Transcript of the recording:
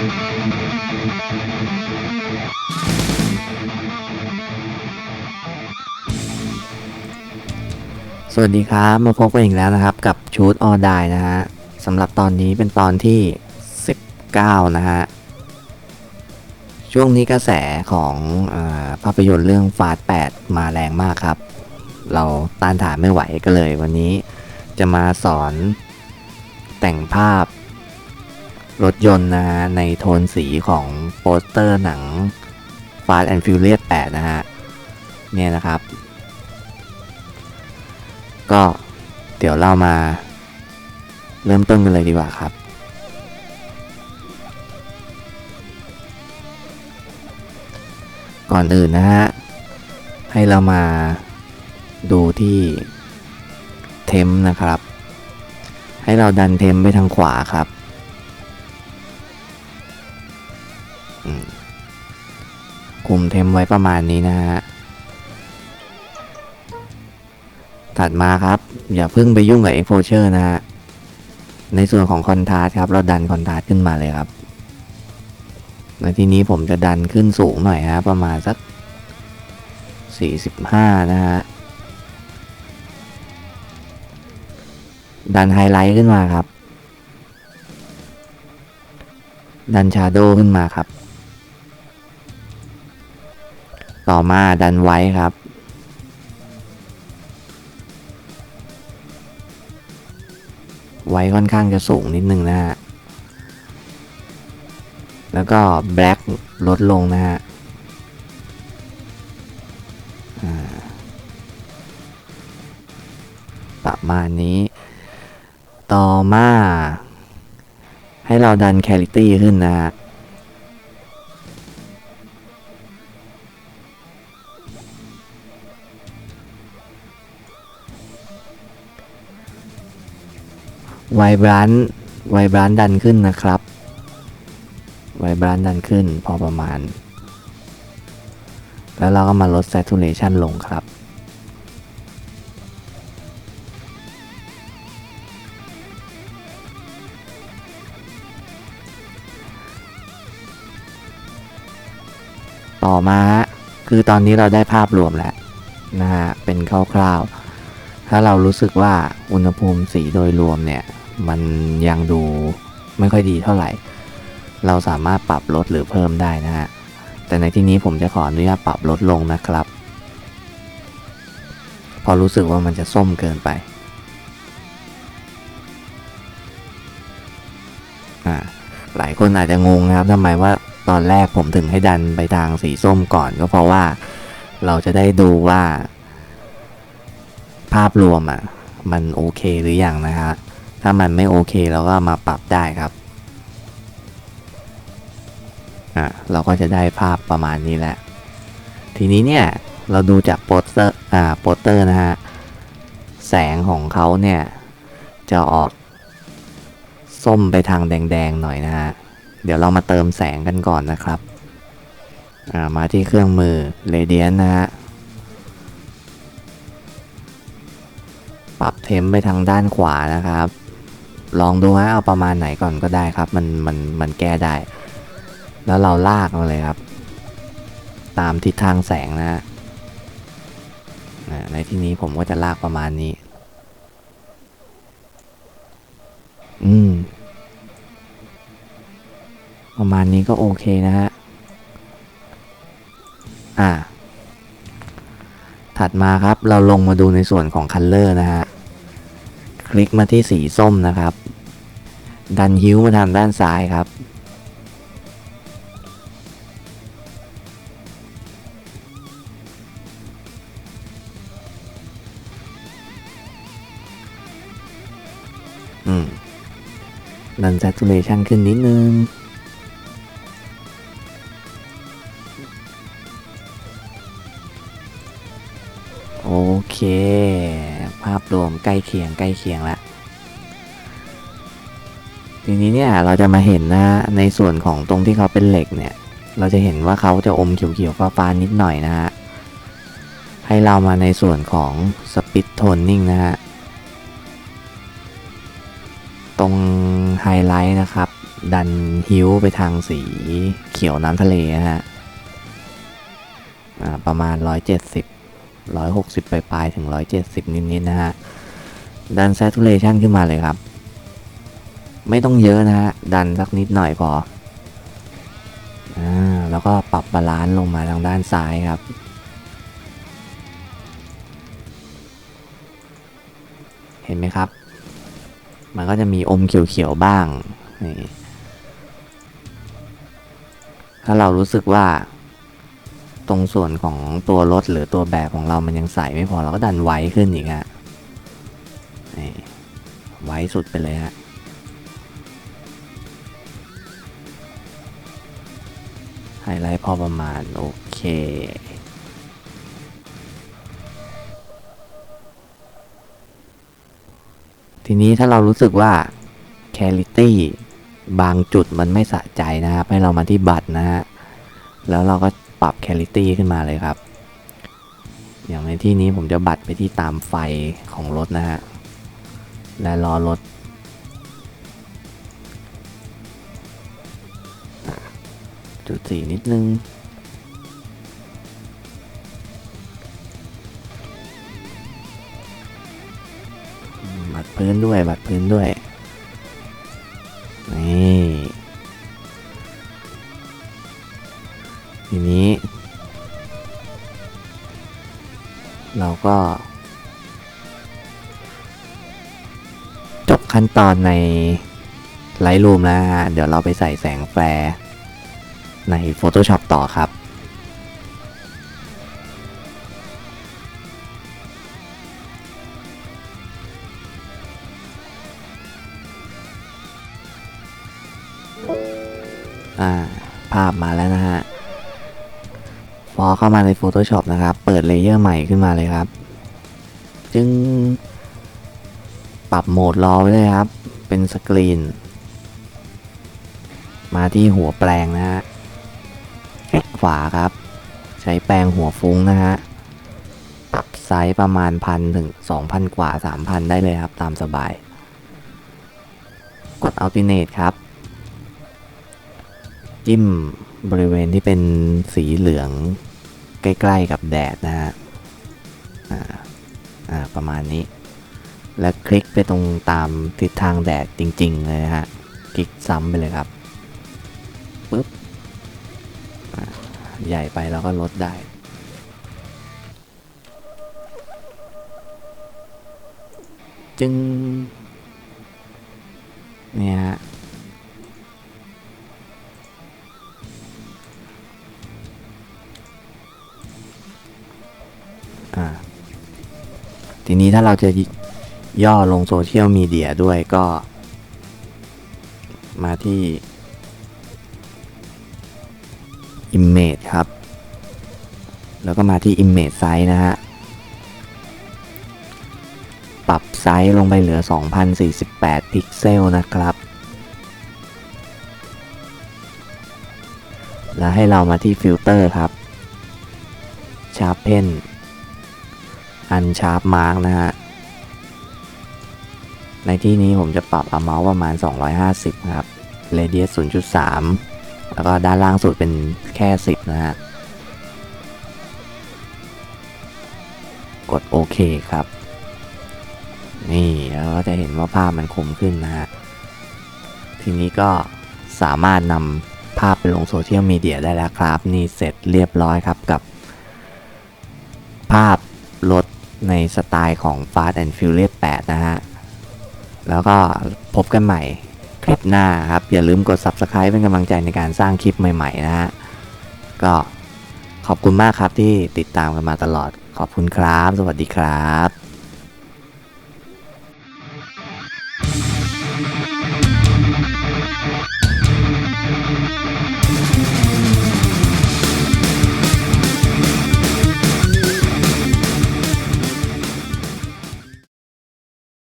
สวัสดีครับ มาพบกันอีกแล้วนะครับ กับชูดออ d ดนะฮะสำหรับตอนนี้เป็นตอนที่ 19 นะฮะ ช่วงนี้กระแสของอภาพยนตร์เรื่องฟาส8มาแรงมากครับ เราต้านทานไม่ไหวก็เลยวันนี้จะมาสอนแต่งภาพ รถยนต์นะฮะในโทนสีของโปสเตอร์หนัง Fast and Furious 8 นะฮะ เนี่ยนะครับ ก็เดี๋ยวเรามาเริ่มต้นกันเลยดีกว่าครับ ก่อนอื่นนะฮะ ให้เรามาดูที่เทมนะครับ ให้เราดันเทมไปทางขวาครับ คุมเทมไว้ประมาณนี้นะฮะ ถัดมาครับ อย่าเพิ่งไปยุ่งกับ exposure นะฮะ ในส่วนของคอนทราสครับ เราดันคอนทราสขึ้นมาเลยครับ ในที่นี้ผมจะดันขึ้นสูงหน่อยฮะ ประมาณสัก 45 นะฮะ ดันไฮไลท์ขึ้นมาครับ ดันชาโดว์ขึ้นมาครับ ต่อมาดันไว้ครับ ไว้ค่อนข้างจะสูงนิดนึงนะฮะ แล้วก็แบล็กลดลงนะฮะประมาณนี้ ต่อมา ให้เราดันแคลิตี้ขึ้นนะฮะ ไวบรันไวบรันดันขึ้นนะครับ ไวบรันดันขึ้นพอประมาณ แล้วเราก็มาลด saturation ลงครับต่อมาคือตอนนี้เราได้ภาพรวมแล้วนะฮะเป็นคร่าวๆ ถ้าเรารู้สึกว่าอุณหภูมิสีโดยรวมเนี่ย มันยังดูไม่ค่อยดีเท่าไหร่ เราสามารถปรับลดหรือเพิ่มได้นะฮะ แต่ในที่นี้ผมจะขออนุญาตปรับลดลงนะครับ พอรู้สึกว่ามันจะส้มเกินไป อ่า หลายคนอาจจะงงนะครับทำไมว่าตอนแรกผมถึงให้ดันไปทางสีส้มก่อนก็เพราะว่าเราจะได้ดูว่า ภาพรวมอะ มันโอเคหรืออยังนะฮะ ถ้ามันไม่โอเคเราก็มาปรับได้ครับอะเราก็จะได้ภาพประมาณนี้แหละ ทีนี้เนี่ยเราดูจากโปสเตอร์อ่าโปสเตอร์นะฮะแสงของเขาเนี่ยจะออกส้มไปทางแดงๆหน่อยนะฮะเดี๋ยวเรามาเติมแสงกันก่อนนะครับอ่ามาที่เครื่องมือ Radiant นะฮะ ปรับเทมไปทางด้านขวานะครับ ลองดูฮะเอาประมาณไหนก่อนก็ได้ครับ มันมันมันแก้ได้ แล้วเราลากมาเลยครับ ตามทิศทางแสงนะฮะในที่นี้ผมก็จะลากประมาณนี้ อืม ประมาณนี้ก็โอเคนะฮะ อ่า ถัดมาครับเราลงมาดูในส่วนของคัลเลอร์นะฮะ คลิกมาที่สีส้มนะครับ ดันฮิ้วมาทางด้านซ้ายครับ อืมดัน saturation ขึ้นนิดนึงโอเค ภาพรวมใกล้เคียงใกล้เคียงแล้วทีนี้เนี่ยเราจะมาเห็นนะในส่วนของตรงที่เขาเป็นเหล็กเนี่ย เราจะเห็นว่าเขาจะอมเขียวๆฟ้าๆนิดหน่อยนะฮะให้เรามาในส่วนของ Speed Toning นะฮะตรงไฮไลท์นะครับ ดันฮิ้วไปทางสีเขียวน้ำทะเลนะฮะประมาณ 170 160 ปลายๆถึง 170 นิดๆนะฮะ ดัน saturation ขึ้นมาเลยครับ ไม่ต้องเยอะนะฮะ ดันสักนิดหน่อยพอ อ่า แล้วก็ปรับบาลานซ์ลงมาทางด้านซ้ายครับ เห็นไหมครับ มันก็จะมีอมเขียวๆบ้าง นี่ ถ้าเรารู้สึกว่า ตรงส่วนของตัวรถหรือตัวแบบของเรามันยังใส่ไม่พอเราก็ดันไว้ขึ้นอีกฮะไว้สุดไปเลยฮะไฮไลท์พอประมาณ โอเคทีนี้ถ้าเรารู้สึกว่า c a l i t y บางจุดมันไม่สะใจนะครับ ให้เรามาที่บัตรนะฮะ แล้วเราก็ ปรับ c a l i t y ขึ้นมาเลยครับ อย่างในที่นี้ผมจะบัตรไปที่ตามไฟของรถนะฮะ และล้อรถ จุดสีนิดนึงบัดพื้นด้วยบัดพื้นด้วย ก็ จบขั้นตอนใน Lightroom แล้วฮะเดี๋ยวเราไปใส่แสงแฟร์ใน Photoshop ต่อครับอ่าภาพมาแล้วนะฮะ อเข้ามาใน Photoshop นะครับ เปิดเลเยอร์ใหม่ขึ้นมาเลยครับ จึง ปรับโหมดรอไว้เลยครับ เป็นสกรีน มาที่หัวแปลงนะฮะคลิกขวาครับ ใช้แปลงหัวฟุ้งนะฮะ ปรับไซส์ประมาณพันถึงสองพันกว่าสามพันได้เลยครับ ตามสบาย กด Alternate ครับ จิ้มบริเวณที่เป็นสีเหลือง ใกล้ๆกับแดดนะฮะอ่าอ่าประมาณนี้ แล้วคลิกไปตรงตามทิศทางแดดจริง ๆ เลยฮะ คลิกซ้ำไปเลยครับปึ๊บใหญ่ไปแล้วก็ลดได้ จึงเนี่ยฮะ ถ้าเราจะย่อลงโซเชียลมีเดียด้วยก็ มาที่ Image ครับ แล้วก็มาที่ Image Size นะฮะ ปรับไซส์ลงไปเหลือ 2048 พิกเซลนะครับ แล้วให้เรามาที่ฟิลเตอร์ครับ Sharpen อันชาร์ปมาร์กนะฮะ ในที่นี้ผมจะปรับ amount ประมาณ 250 ครับ radius 0.3 แล้วก็ด้านล่างสุดเป็นแค่ 10 นะฮะ กดโอเคครับ นี่แล้วก็จะเห็นว่าภาพมันคมขึ้นนะฮะ ทีนี้ก็สามารถนำภาพไปลงโซเชียลมีเดียได้แล้วครับ นี่เสร็จเรียบร้อยครับกับภาพรถ ในสไตล์ของ Fast and Furious 8 นะฮะ แล้วก็พบกันใหม่คลิปหน้าครับ อย่าลืมกด Subscribe เป็นกำลังใจในการสร้างคลิปใหม่ ๆ นะฮะ ก็ขอบคุณมากครับที่ติดตามกันมาตลอด ขอบคุณครับ สวัสดีครับ